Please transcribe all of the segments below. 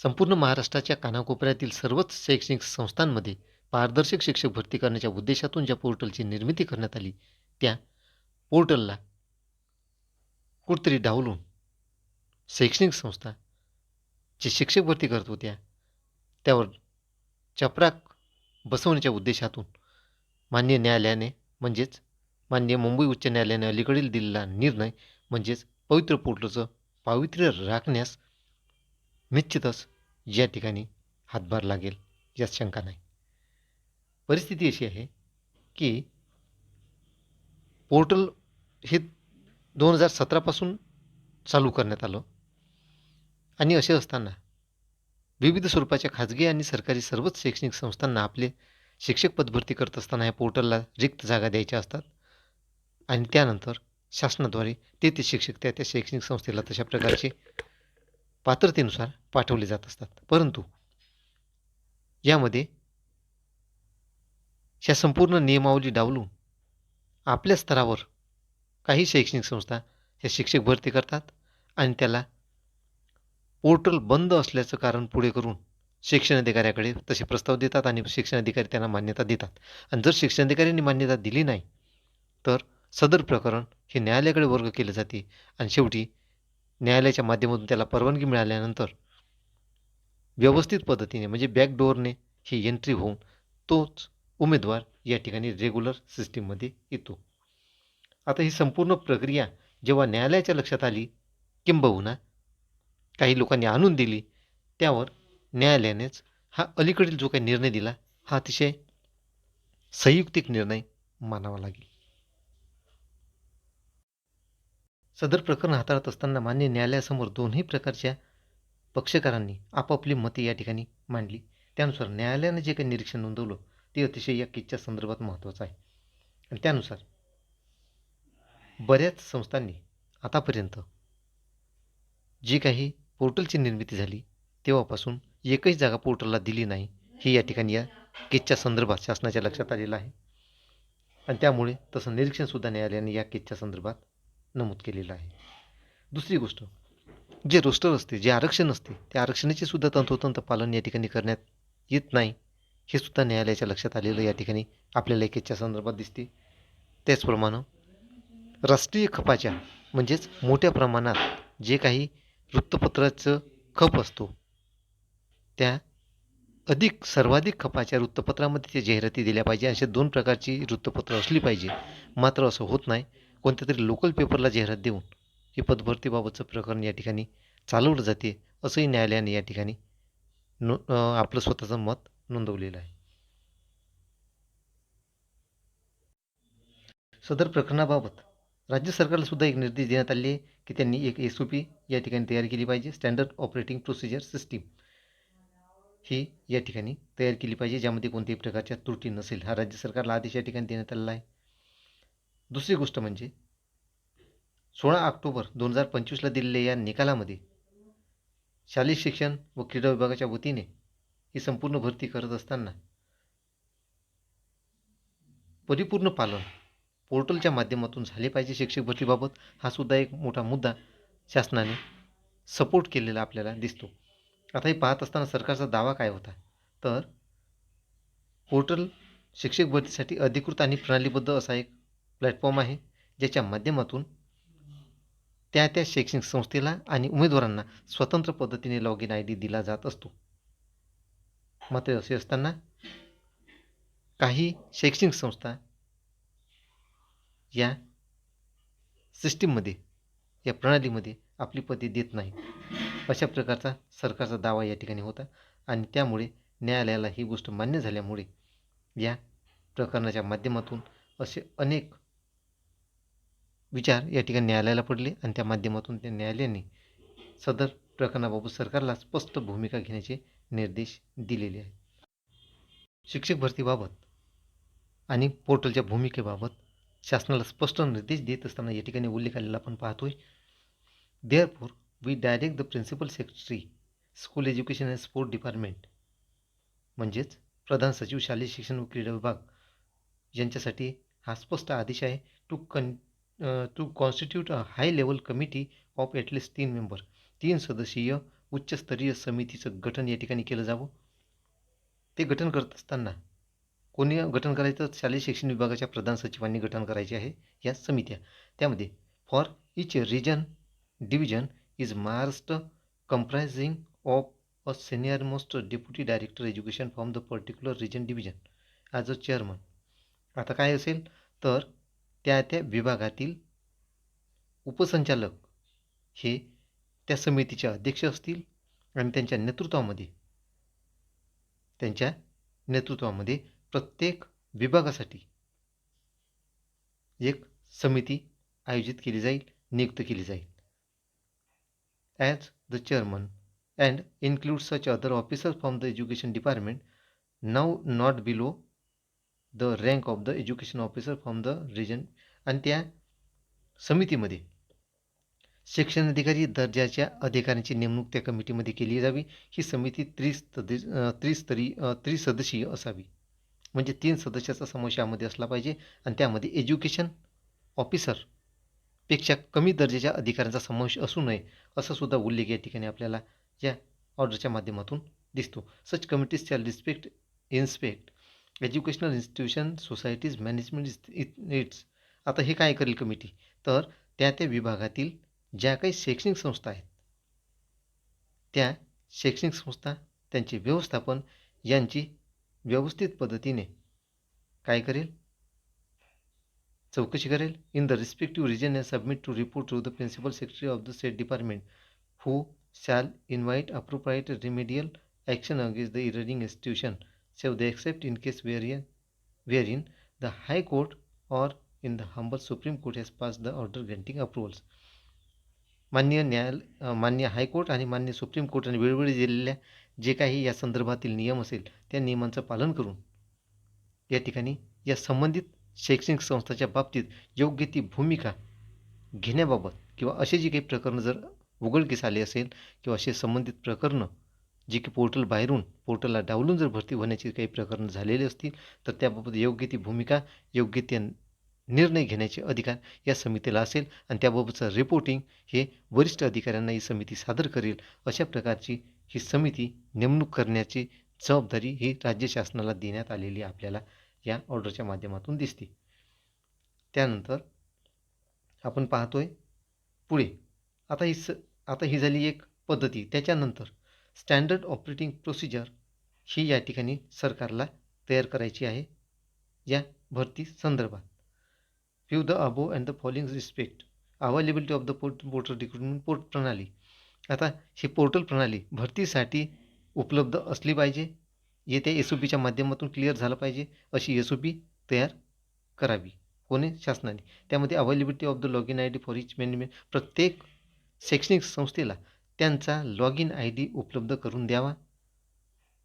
संपूर्ण महाराष्ट्राच्या कानाकोपऱ्यातील सर्वच शैक्षणिक संस्थांमध्ये पारदर्शक शिक्षक भरती करण्याच्या उद्देशातून ज्या पोर्टलची निर्मिती करण्यात आली त्या पोर्टलला कुठतरी डावलून शैक्षणिक संस्था जे शिक्षक भरती करत होत्या त्यावर चपराक बसवण्याच्या उद्देशातून मान्य न्यायालयाने म्हणजेच मान्य मुंबई उच्च न्यायालयाने अलीकडील दिलेला निर्णय म्हणजेच पवित्र पोर्टलचं पावित्र्य राखण्यास निश्चितच या ठिकाणी हातभार लागेल यात शंका नाही. परिस्थिती अशी आहे की पोर्टल हे दोन हजार सतरापासून चालू करण्यात आलं. आणि असे असताना विविध स्वरूपाच्या खाजगी आणि सरकारी सर्वच शैक्षणिक संस्थांना आपले शिक्षक पदभरती करत असताना या पोर्टलला रिक्त जागा द्यायच्या असतात. आणि त्यानंतर शासनाद्वारे ते ते शिक्षक त्या त्या शैक्षणिक संस्थेला तशा प्रकारचे पात्रतेनुसार पाठवले जात असतात. परंतु यामध्ये ह्या संपूर्ण नियमावली डावलून आपल्या स्तरावर काही शैक्षणिक संस्था हे शिक्षक भरती करतात आणि त्याला पोर्टल बंद असल्याचं कारण पुढे करून शिक्षणाधिकाऱ्याकडे तसे प्रस्ताव देतात आणि शिक्षण अधिकारी त्यांना मान्यता देतात. आणि जर शिक्षण अधिकाऱ्यांनी मान्यता दिली नाही तर सदर प्रकरण हे न्यायालयाकडे वर्ग केले जाते आणि शेवटी न्यायालयाच्या माध्यमातून त्याला परवानगी मिळाल्यानंतर व्यवस्थित पद्धतीने म्हणजे बॅकडोअरने ही एंट्री होऊन तोच उमेदवार या ठिकाणी रेग्युलर सिस्टीममध्ये येतो. आता ही संपूर्ण प्रक्रिया जेव्हा न्यायालयाच्या लक्षात आली किंबहुना काही लोकांनी आणून दिली त्यावर न्यायालयानेच हा अलीकडील जो काही निर्णय दिला हा अतिशय संयुक्तिक निर्णय मानावा लागेल. सदर प्रकरण हाताळत असताना मान्य न्यायालयासमोर दोन्ही प्रकारच्या पक्षकारांनी आपापली मते या ठिकाणी मांडली. त्यानुसार न्यायालयानं जे काही निरीक्षण नोंदवलं ते अतिशय या केसच्या संदर्भात महत्त्वाचं आहे. आणि त्यानुसार बऱ्याच संस्थांनी आतापर्यंत जी काही पोर्टलची निर्मिती झाली तेव्हापासून एकही जागा पोर्टलला दिली नाही हे या ठिकाणी या केसच्या संदर्भात शासनाच्या लक्षात आलेलं आहे. आणि त्यामुळे तसं निरीक्षणसुद्धा न्यायालयाने या केसच्या संदर्भात नमूद केलेलं आहे. दुसरी गोष्ट जे रोस्टर असते जे आरक्षण असते त्या आरक्षणाचे सुद्धा तंतोतंत पालन या ठिकाणी करण्यात येत नाही. हे सुद्धा न्यायालयाच्या लक्षात आलेलं या ठिकाणी आपल्याला लेखेच्या संदर्भात दिसते. त्याचप्रमाणे राष्ट्रीय खपाच्या म्हणजेच मोठ्या प्रमाणात जे काही वृत्तपत्राचं खप असतो त्या अधिक सर्वाधिक खपाच्या वृत्तपत्रामध्ये त्या जाहिराती दिल्या पाहिजे. अशा दोन प्रकारची वृत्तपत्र असली पाहिजे. मात्र असं होत नाही. कोणत्या तरी लोकल पेपरला जाहिरात देऊन हे पदभरतीबाबतचं प्रकरण या ठिकाणी चालवलं जाते असंही न्यायालयाने या ठिकाणी नो आपलं स्वतःचं मत नोंदवलेलं आहे. सदर प्रकरणाबाबत राज्य सरकारला सुद्धा एक निर्देश देण्यात आले आहे की त्यांनी एक एस ओ पी या ठिकाणी तयार केली पाहिजे स्टँडर्ड ऑपरेटिंग प्रोसिजर सिस्टीम ही या ठिकाणी तयार केली पाहिजे ज्यामध्ये कोणत्याही प्रकारच्या त्रुटी नसेल. हा राज्य सरकारला आदेश या ठिकाणी देण्यात आलेला आहे. दुसरी गोष्ट म्हणजे सोळा ऑक्टोबर दोन हजार पंचवीसला दिलेल्या या निकालामध्ये शालेय शिक्षण व क्रीडा विभागाच्या वतीने ही संपूर्ण भरती करत असताना परिपूर्ण पालन पोर्टलच्या माध्यमातून झाले पाहिजे शिक्षक भरतीबाबत हा सुद्धा एक मोठा मुद्दा शासनाने सपोर्ट केलेला आपल्याला दिसतो. आता हे पाहत असताना सरकारचा दावा काय होता? तर पोर्टल शिक्षक भरतीसाठी अधिकृत आणि प्रणालीबद्ध असा एक प्लॅटफॉर्म आहे ज्याच्या माध्यमातून त्या त्या शैक्षणिक संस्थेला आणि उमेदवारांना स्वतंत्र पद्धतीने लॉग इन आय डी दिला जात असतो. मात्र असे असताना काही शैक्षणिक संस्था या सिस्टीममध्ये या प्रणालीमध्ये आपली पदे देत नाही अशा प्रकारचा सरकारचा दावा या ठिकाणी होता आणि त्यामुळे न्यायालयाला ही गोष्ट मान्य झाल्यामुळे या प्रकरणाच्या माध्यमातून असे अनेक विचार या ठिकाणी न्यायालयाला पडले आणि त्या माध्यमातून त्या न्यायालयाने सदर प्रकरणाबाबत सरकारला स्पष्ट भूमिका घेण्याचे निर्देश दिलेले आहेत. शिक्षक भरतीबाबत आणि पोर्टलच्या भूमिकेबाबत शासनाला स्पष्ट निर्देश देत असताना या ठिकाणी उल्लेख आलेला आपण पाहतोय. There for we direct the principal secretary school education and sport department म्हणजेच प्रधान सचिव शालेय शिक्षण व क्रीडा विभाग यांच्यासाठी हा स्पष्ट आदेश आहे to con to constitute a high level committee of at least तीन मेंबर तीन सदस्यीय उच्चस्तरीय समितीचं गठन या ठिकाणी केलं जावं. ते गठन करत असताना कोणी गठन करायचं? शालेय शिक्षण विभागाच्या प्रधान सचिवांनी गठन करायचे आहे या समित्या. त्यामध्ये for each region division is Maharashtra comprising of a senior most deputy director education from the particular region division as a chairman आता काय असेल? तर त्या त्या विभागातील उपसंचालक हे त्या समितीचे अध्यक्ष असतील आणि त्यांच्या नेतृत्वामध्ये त्यांच्या नेतृत्वामध्ये प्रत्येक विभागासाठी एक समिती आयोजित केली जाईल नियुक्त केली जाईल. As the chairman and include such other officers from the education department now not below the rank of the education officer from the region आणि त्या समितीमध्ये शिक्षण अधिकारी दर्जाच्या अधिकाऱ्यांची नेमणूक त्या कमिटीमध्ये केली जावी. ही समिती त्रिस्तरी त्रिस्तरी त्रिसदस्यीय असावी. म्हणजे तीन सदस्याचा समावेश यामध्ये असला पाहिजे. आणि त्यामध्ये एज्युकेशन ऑफिसरपेक्षा कमी दर्जाच्या अधिकाऱ्यांचा समावेश असू नये असा सुद्धा उल्लेख या ठिकाणी आपल्याला या ऑर्डरच्या माध्यमातून दिसतो. Such committees respect inspect educational institution societies management its. आता हे काय करेल कमिटी? तर त्या त्या विभागातील ज्या काही शैक्षणिक संस्था आहेत त्या शैक्षणिक संस्था त्यांचे व्यवस्थापन यांची व्यवस्थित पद्धतीने काय करेल? चौकशी करेल. In the respective region and submit to report to the principal secretary of the state department who shall invite appropriate remedial action against the erring institution. Save the except in case wherein, wherein the High Court or in the humble Supreme Court has passed the order granting approvals. मान्य न्यायाल मान्य high court आणि मान्य supreme कोर्टाने वेळोवेळी दिलेल्या जे काही या संदर्भातील नियम असेल त्या नियमांचं पालन करून या ठिकाणी या संबंधित शैक्षणिक संस्थाच्या बाबतीत योग्य ती भूमिका घेण्याबाबत किंवा असे जे काही प्रकरणं जर उघडकीस आले असेल किंवा असे संबंधित प्रकरणं जी की पोर्टल बाहेरून पोर्टलला डावलून जर भरती होण्याची काही प्रकरण झालेली असतील तर त्याबाबत योग्य ती भूमिका योग्य ते निर्णय घेण्याचे अधिकार या समितीला असेल आणि त्याबाबतचं रिपोर्टिंग हे वरिष्ठ अधिकाऱ्यांना ही समिती सादर करेल अशा प्रकारची ही समिती नेमणूक करण्याची जबाबदारी ही राज्य शासनाला देण्यात आलेली आपल्याला या ऑर्डरच्या माध्यमातून दिसते. त्यानंतर आपण पाहतोय पुढे. आता ही स आता ही झाली एक पद्धती. त्याच्यानंतर स्टँडर्ड ऑपरेटिंग प्रोसिजर ही या ठिकाणी सरकारला तयार करायची आहे. या भरती संदर्भात view the above and the following respect availability of the port portal recruitment port प्रणाली. आता ही पोर्टल प्रणाली भरतीसाठी उपलब्ध असली पाहिजे. येत्या एस ओ पीच्या माध्यमातून क्लिअर झालं पाहिजे अशी एस ओ पी तयार करावी. कोणी? शासनाने. त्यामध्ये availability of the log in I D for each management प्रत्येक शैक्षणिक संस्थेला त्यांचा लॉग इन आय डी उपलब्ध करून द्यावा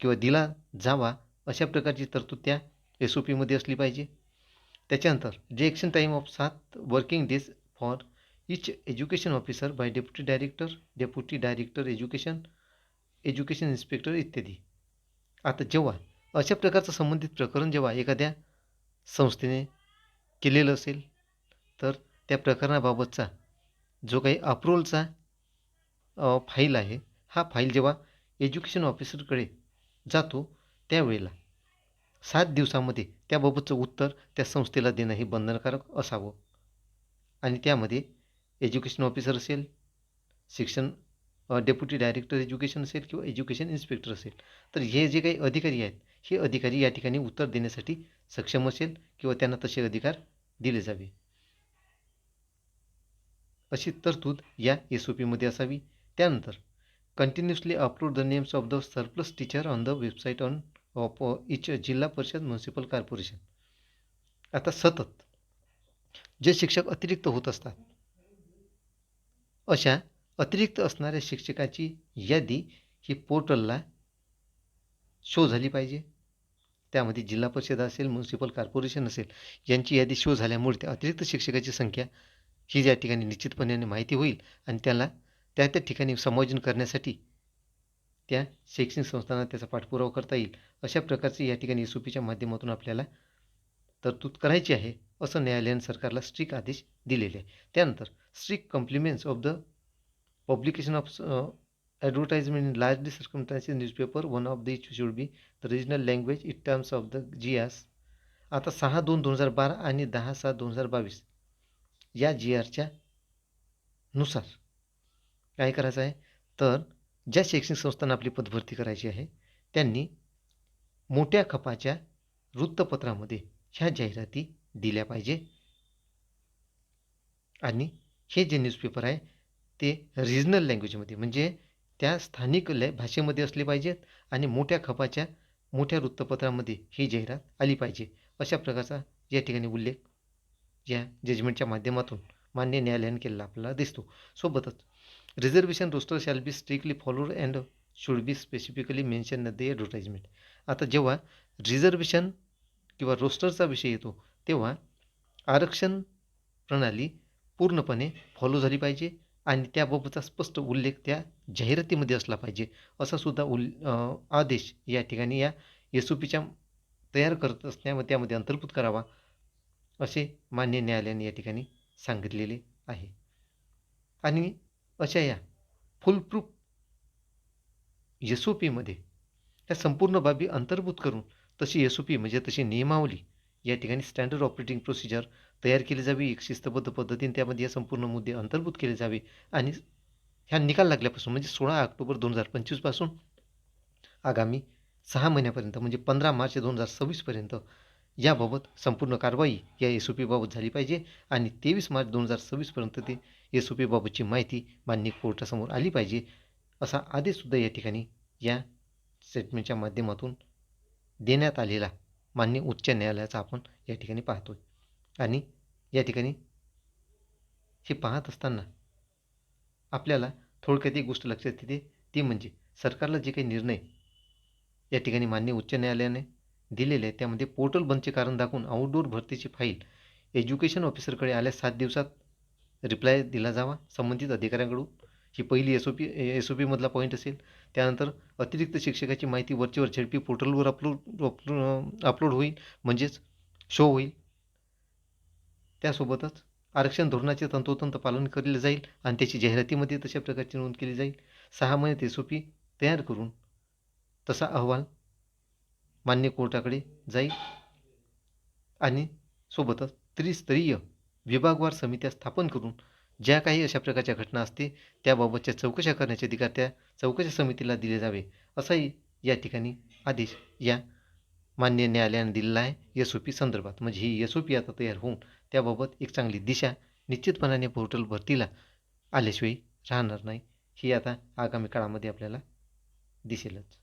किंवा दिला जावा अशा प्रकारची तरतूद त्या एस ओ पीमध्ये असली पाहिजे. त्याच्यानंतर डिएक्शन टाईम ऑफ सात working days for each education officer by deputy director deputy director education education inspector इत्यादी. आता जेव्हा अशा प्रकारचं संबंधित प्रकरण जेव्हा एखाद्या संस्थेने केलेलं असेल तर त्या प्रकरणाबाबतचा जो काही अप्रुव्हलचा फाईल आहे. हा फाईल जेव्हा एज्युकेशन ऑफिसरकडे जातो त्यावेळेला सात दिवसामध्ये त्याबाबतचं उत्तर त्या संस्थेला देणं हे बंधनकारक असावं. आणि त्यामध्ये एज्युकेशन ऑफिसर असेल शिक्षण डेप्युटी डायरेक्टर एज्युकेशन असेल किंवा एज्युकेशन इन्स्पेक्टर असेल. तर हे जे काही अधिकारी आहेत हे अधिकारी या ठिकाणी उत्तर देण्यासाठी सक्षम असेल किंवा त्यांना तसे अधिकार दिले जावे. अशी तरतूद या एस ओ पीमध्ये असावी. त्यानंतर continuously approve the names of the surplus teacher on the website on of each Zilla Parishad municipal corporation आता सतत जे शिक्षक अतिरिक्त होत असतात अशा अतिरिक्त असणाऱ्या शिक्षकाची यादी ही पोर्टलला शो झाली पाहिजे. त्यामध्ये जिल्हा परिषद असेल म्युन्सिपल कॉर्पोरेशन असेल यांची यादी शो झाल्यामुळे त्या अतिरिक्त शिक्षकाची संख्या ही या ठिकाणी निश्चितपणे माहिती होईल आणि त्याला त्या त्या ठिकाणी समायोजन करण्यासाठी त्या शैक्षणिक संस्थांना त्याचा पाठपुरावा करता येईल. अशा प्रकारचे या ठिकाणी एस ओ पीच्या माध्यमातून आपल्याला तरतूद करायची आहे असं न्यायालयाने सरकारला स्ट्रिक आदेश दिलेले आहे. त्यानंतर strict compliments of the publication of advertisement in newspaper one of the of should be the regional language it terms of the G GS आता सहा दोन दोन हजार बारा आणि दहा सात दोन हजार बावीस या जी आरच्या नुसार काय करायचं आहे? तर ज्या शैक्षणिक संस्थांना आपली पदभरती करायची आहे त्यांनी मोठ्या खपाच्या वृत्तपत्रामध्ये ह्या जाहिराती दिल्या पाहिजे. आणि हे जे न्यूजपेपर आहे ते रिजनल लँग्वेजमध्ये म्हणजे त्या स्थानिक लॅ भाषेमध्ये असले पाहिजेत आणि मोठ्या खपाच्या मोठ्या वृत्तपत्रामध्ये ही जाहिरात आली पाहिजे. अशा प्रकारचा या ठिकाणी उल्लेख या जजमेंटच्या माध्यमातून मान्य न्यायालयाने केलेला आपल्याला दिसतो. सोबतच reservation roster shall be strictly followed and should be specifically mention the advertisement आता जेव्हा रिझर्वेशन किंवा रोस्टरचा विषय येतो तेव्हा आरक्षण प्रणाली पूर्णपणे फॉलो झाली पाहिजे आणि त्याबाबतचा स्पष्ट उल्लेख त्या जाहिरातीमध्ये असला पाहिजे असा सुद्धा उल आदेश या ठिकाणी या एस ओ पीच्या तयार करत असण्यामध्ये त्यामध्ये अंतर्भूत करावा असे मान्य न्यायालयाने या ठिकाणी सांगितलेले आहे. आणि अशा या फुलप्रूफ एस ओ पीमध्ये त्या संपूर्ण बाबी अंतर्भूत करून तशी एस ओ पी म्हणजे तशी नियमावली या ठिकाणी स्टँडर्ड ऑपरेटिंग प्रोसिजर तयार केली जावी एक शिस्तबद्ध पद्धतीने त्यामध्ये या संपूर्ण मुद्दे अंतर्भूत केले जावे आणि ह्या निकाल लागल्यापासून म्हणजे सोळा ऑक्टोबर दोन हजार पंचवीसपासून आगामी सहा महिन्यापर्यंत म्हणजे पंधरा मार्च दोन हजार सव्वीसपर्यंत याबाबत संपूर्ण कारवाई या एस ओ पीबाबत झाली पाहिजे आणि तेवीस मार्च दोन हजार सव्वीसपर्यंत ते एस ओ माहिती मान्य कोर्टासमोर आली पाहिजे असा आदेशसुद्धा या ठिकाणी या स्टेटमेंटच्या माध्यमातून देण्यात आलेला मान्य उच्च न्यायालयाचा आपण या ठिकाणी पाहतो आणि या ठिकाणी हे पाहत असताना आपल्याला थोडक्यात एक गोष्ट लक्षात येते ती म्हणजे सरकारला जे काही निर्णय या ठिकाणी मान्य उच्च न्यायालयाने दिलेले आहे त्यामध्ये पोर्टल बंदचे कारण दाखवून आउटडोर भरतीची फाईल एज्युकेशन ऑफिसरकडे आल्यास सात दिवसात रिप्लाय दिला जावा. संबंधित अधिकाऱ्यांकडून. ही पहिली S O P S O पीमधला point असेल. त्यानंतर अतिरिक्त शिक्षकाची माहिती वरचेवर झेडपी पोर्टलवर अपलोड अपलोड होईल. म्हणजेच शो होईल. त्यासोबतच आरक्षण धोरणाचे तंतोतंत पालन केले जाईल आणि त्याची जाहिरातीमध्ये तशा प्रकारची नोंद केली जाईल. सहा महिन्यात एस ओ पी तयार करून तसा अहवाल मान्य कोर्टाकडे जाईल. आणि सोबतच त्रिस्तरीय विभागवार समित्या स्थापन करून ज्या काही अशा प्रकारच्या घटना असते त्याबाबतच्या चौकशा करण्याचे अधिकार त्या चौकशा समितीला दिले जावे असाही या ठिकाणी आदेश या मान्य न्यायालयाने दिलेला आहे. एस ओ पी संदर्भात. म्हणजे ही एस ओ पी आता तयार होऊन त्याबाबत एक चांगली दिशा निश्चितपणाने पोर्टल भरतीला आल्याशिवाय राहणार नाही. ही आता आगामी काळामध्ये आपल्याला दिसेलच.